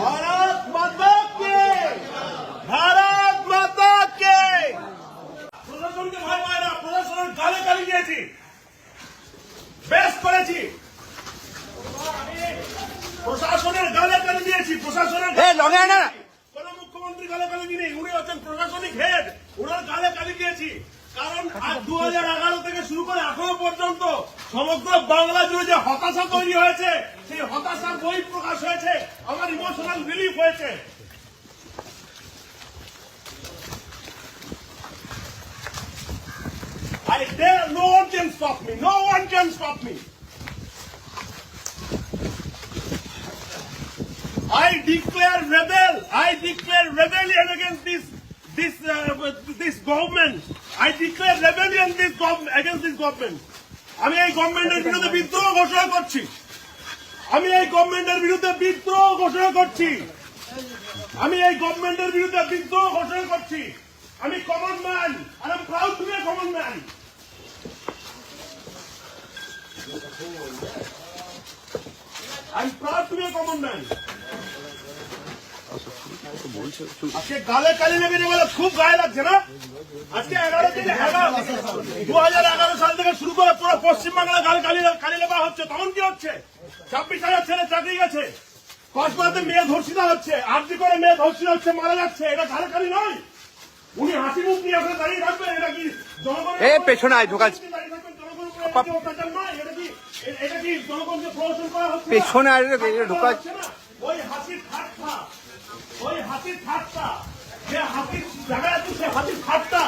ভারত মাতা কে ভারত মাতা কে। প্রশাসনকে ভয় পায় না প্রশাসনের গালে গালি দিয়েছি। বেশ করেছি। প্রশাসনের গালে গালি দিয়েছি প্রশাসনের কোন মুখ্যমন্ত্রী গালে গালি দিনি উনি হচ্ছেন প্রশাসনিক হেড ওনার গালে গালি দিয়েছি। কারণ দু হাজার এগারো থেকে শুরু করে এখনও পর্যন্ত সমগ্র বাংলা জুড়ে যে হতাশা তৈরি হয়েছে সেই হতাশার বই প্রকাশ হয়েছে আমার ইমোশনাল রিলিফ হয়েছে I dare, no one can stop me. No one can stop me. I declare rebel. I declare rebellion against this this uh, this government. I declare rebellion this gov- against this government. আমি এই গভর্নমেন্টের বিরুদ্ধে বিদ্রোহ ঘোষণা করছি আমি এই গভর্নমেন্টের বিরুদ্ধে বিদ্রোহ ঘোষণা করছি আমি এই গভর্নমেন্টের বিরুদ্ধে বিদ্রোহ ঘোষণা করছি আমি common man R I proud to common man I'm proud to be a common man. আজকে গালে কালি লেগে বলে খুব গায়ে লাগছে না? আজকে এগারো থেকে এগারো দু হাজার এগারো সাল থেকে শুরু করে পুরো পশ্চিমবাংলা গালে কালি কালি লেগা হচ্ছে। তখন কি হচ্ছে? ছাব্বিশ হাজার ছেলে চাকরি গেছে। কসবাতে মেয়ে ধর্ষিতা হচ্ছে। আরজি করে মেয়ে ধর্ষিতা হচ্ছে মারা যাচ্ছে। এটা গালে কালি নয়। উনি হাসি মুখ নিয়ে ওখানে দাঁড়িয়ে থাকবেন। এটা কি জনগণের এ, পেছনে আয়, ঢোকা-? পেছনে আয় ওই ওই হাতির খাটটা যে হাতির জায়গায় সে হাতির ঘোষণা